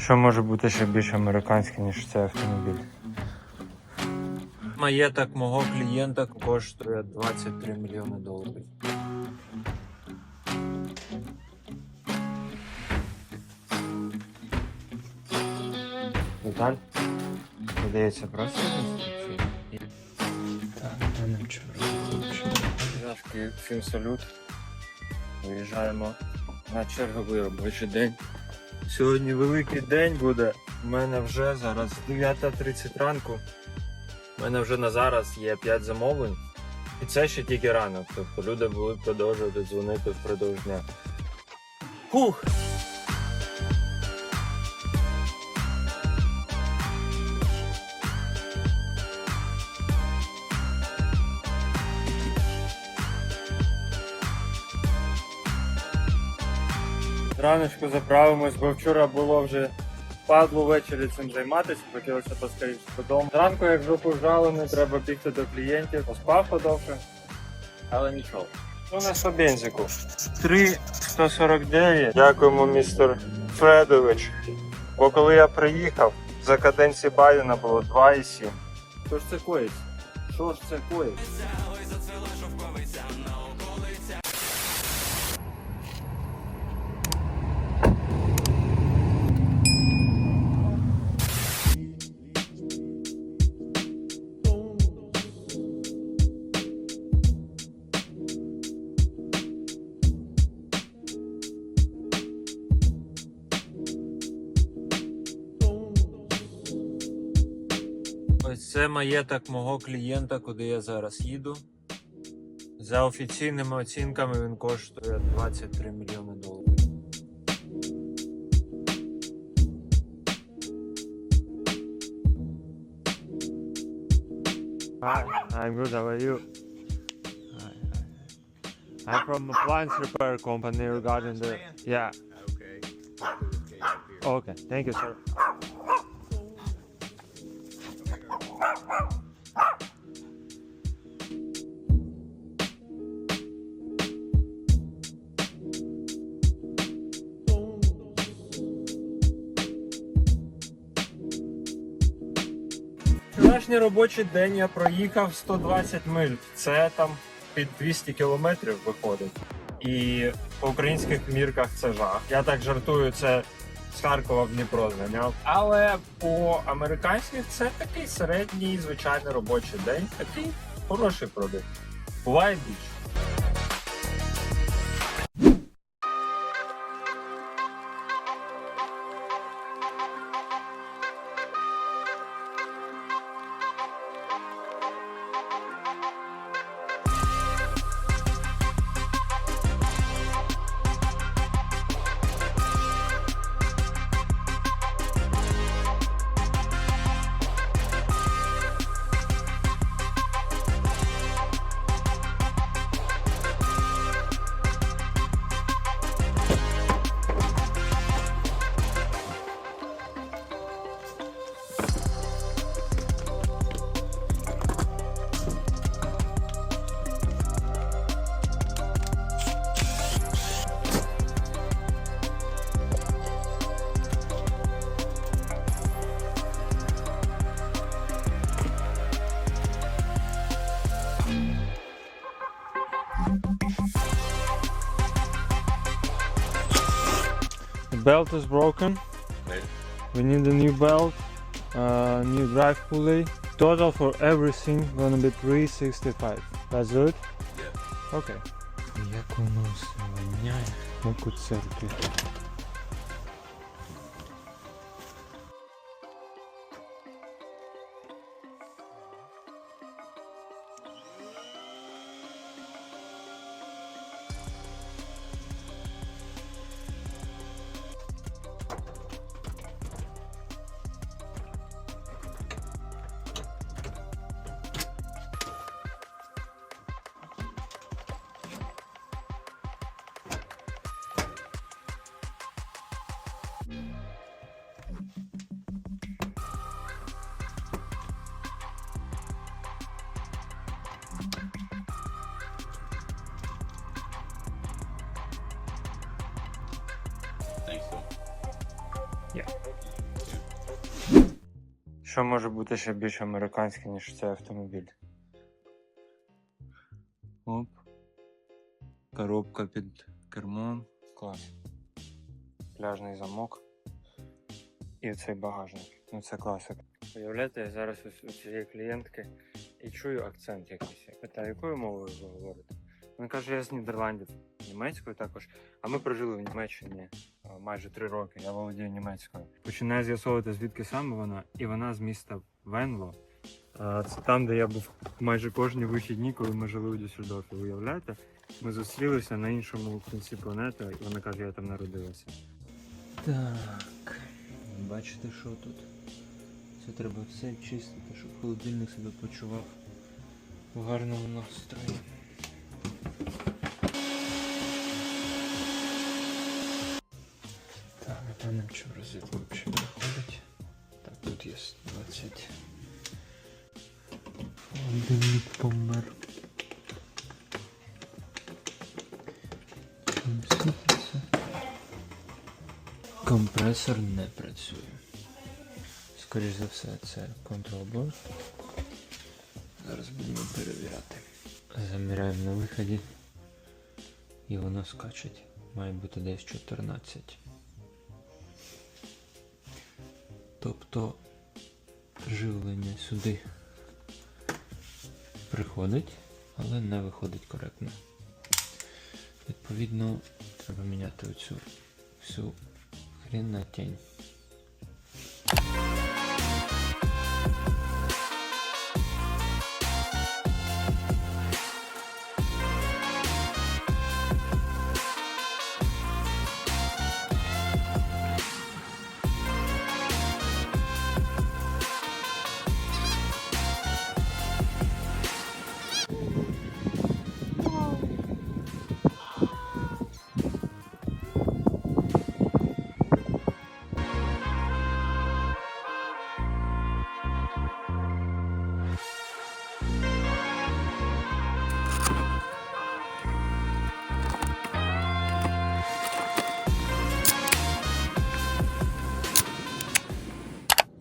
Що може бути ще більш американське, ніж цей автомобіль? Маєток мого клієнта коштує 23 мільйони доларів. Деталь? Видається просто інструкції. Так, мене вчора всім салют. Виїжджаємо на черговий робочий день. Сьогодні великий день буде. У мене вже зараз 9.30 ранку. У мене вже на зараз є 5 замовлень. І це ще тільки ранок. Тобто люди будуть продовжувати дзвонити впродовж дня. Фух! Раночку заправимось, бо вчора було вже падло ввечері цим займатися, хотілося поскоріше додому. Зранку, як жопу вжали, треба бігти до клієнтів, поспав подовше, але нічого. Ну, у нас по бензику. 3,149. Дякуємо, містер Фредович. Бо коли я приїхав, за каденції Байдена було 2,7. Що ж це коїть? Що ж це коїть? Це маєток мого клієнта, куди я зараз їду. За офіційними оцінками він коштує 23 мільйони доларів. Hi, I'm good. How are you? Hi, hi. I'm from appliance repair company regarding the yeah. Okay. Okay, thank you, sir. Вчорашній робочий день я проїхав 120 миль. Це там під 200 кілометрів виходить. І по українських мірках це жах. Я так жартую, це з Харкова в Дніпро зганяв. Але по американських це такий середній звичайний робочий день. Такий хороший продукт. Буває більше. belt is broken. Okay. We need a new belt, uh, new drive pulley. Total for everything gonna be 365. That's it? Yeah. Okay. Як воно все воняє, як у церкві. Що може бути ще більш американське, ніж цей автомобіль? Оп. Коробка під кермом. Клас. Пляжний замок. І цей багажник. Ну це класика. Уявляєте, я зараз у цієї клієнтки і чую акцент якийсь. Я питаю, якою мовою ви говорите? Він каже, я з Нідерландів, німецькою також. А ми прожили в Німеччині майже три роки. Я володію німецькою. Починаю з'ясовувати, звідки саме вона, і вона з міста Венло. Це там, де я був майже кожні вихідні, коли ми жили у Дюссельдорфі. Уявляєте? Ми зустрілися на іншому кінці планети, і вона каже, я там народилася. Так. Бачите, що тут? Це треба все чистити, щоб холодильник себе почував в гарному настрої. Так, що розетка взагалі виходить. Так, тут є 20. Холодильник помер. Компресор не працює. Скоріше за все, це Ctrl-Board. Зараз будемо перевіряти. Заміряємо на виході. І воно скачить. Має бути десь 14. Тобто живлення сюди приходить, але не виходить коректно. Відповідно, треба міняти оцю всю хрін на тінь.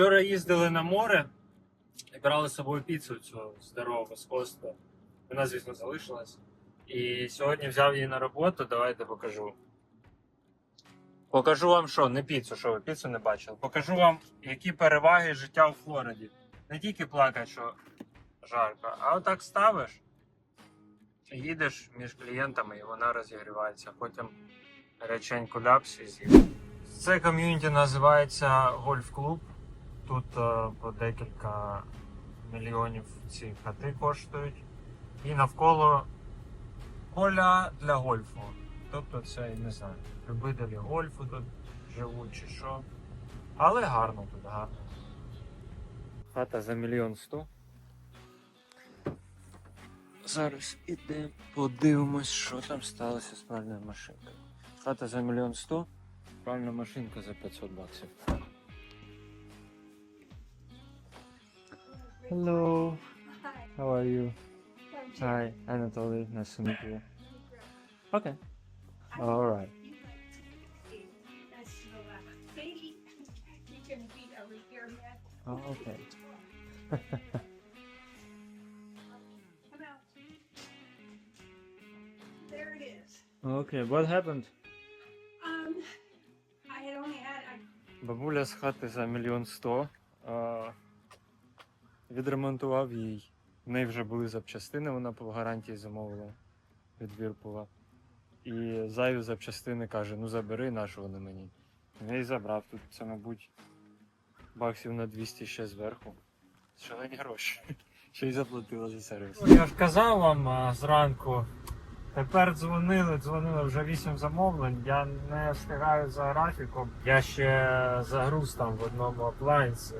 Вчора їздили на море і брали з собою піцу цю здорову з Костя. Вона, звісно, залишилась. І сьогодні взяв її на роботу, давайте покажу. Покажу вам що, не піцу, що ви піцу не бачили. Покажу вам, які переваги життя у Флориді. Не тільки плакати, що жарко, а отак ставиш, їдеш між клієнтами і вона розігрівається. Потім реченьку ляпс з'їв. Це ком'юніті називається гольф-клуб. Тут е, по декілька мільйонів ці хати коштують. І навколо поля для гольфу. Тобто це, не знаю, любителі гольфу тут живуть чи що. Але гарно тут, гарно. Хата за мільйон сто. Зараз ідемо, подивимось, що там сталося з пральною машинкою. Хата за мільйон сто, пральна машинка за 500 баксів. Hello. How are you? Hi, Anatoly. Nice to meet you. Okay. All right. Oh, okay. There it is. Okay. What happened? Um, I had only had, I Бабуля з хати за мільйон сто. Відремонтував їй. В неї вже були запчастини, вона по гарантії замовила від Вірпула. І зайві запчастини каже: ну забери нашу вони мені. Я її забрав. Тут це, мабуть, баксів на 200 ще зверху. Шалені гроші. Ще й заплатила за сервіс. Я ж казав вам а, зранку. Тепер дзвонили, дзвонили вже 8 замовлень. Я не встигаю за графіком. Я ще загруз там в одному аплайнсі.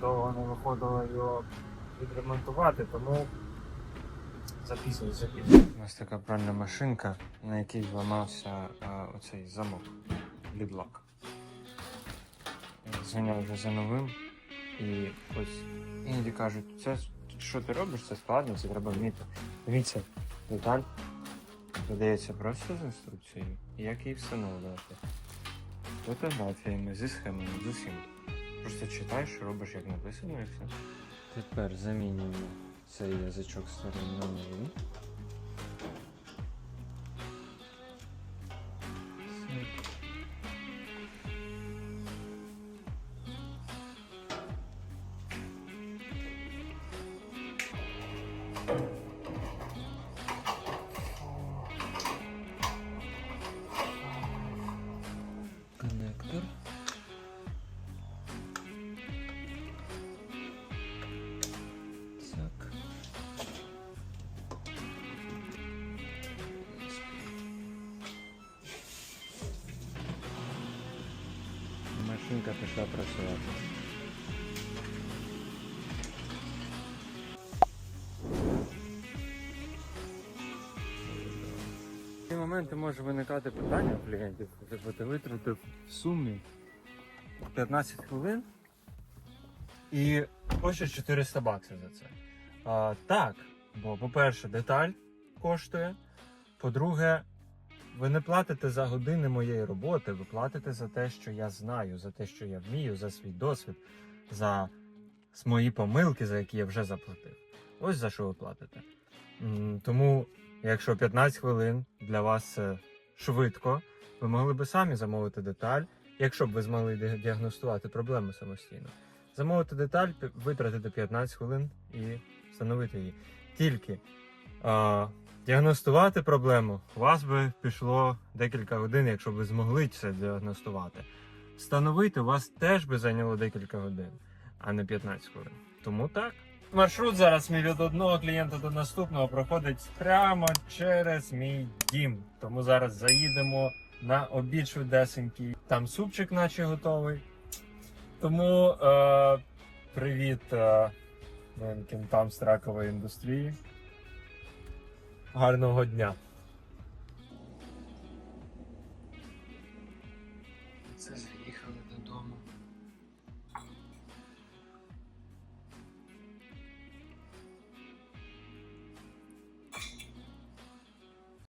Довго не виходило його відремонтувати, тому записую, записую. У нас така пральна машинка, на якій зламався а, оцей замок. Лідлок. Зганяв вже за новим. І ось іноді кажуть, це що ти робиш, це складно, це треба вміти. Дивіться, деталь додається просто з інструкцією, як її встановлювати. Фотографіями, зі схемами, з усім. Просто читаєш, робиш як написано і все. Тепер замінюємо цей язичок сторони на новий. Пішла працювати. В ці моменти може виникати питання у клієнтів, типу ти витратив в сумі 15 хвилин і хочеш 400 баксів за це. А, так, бо, по-перше, деталь коштує. По-друге, ви не платите за години моєї роботи, ви платите за те, що я знаю, за те, що я вмію, за свій досвід, за мої помилки, за які я вже заплатив. Ось за що ви платите. Тому, якщо 15 хвилин для вас швидко, ви могли би самі замовити деталь, якщо б ви змогли діагностувати проблему самостійно. Замовити деталь, витратити 15 хвилин і встановити її. Тільки діагностувати проблему у вас би пішло декілька годин, якщо ви змогли це діагностувати. Встановити у вас теж би зайняло декілька годин, а не 15 хвилин. Тому так. Маршрут зараз мій від одного клієнта до наступного проходить прямо через мій дім. Тому зараз заїдемо на обід швидесенький. Там супчик наче готовий. Тому е, привіт е, кінтам з індустрії. Гарного дня.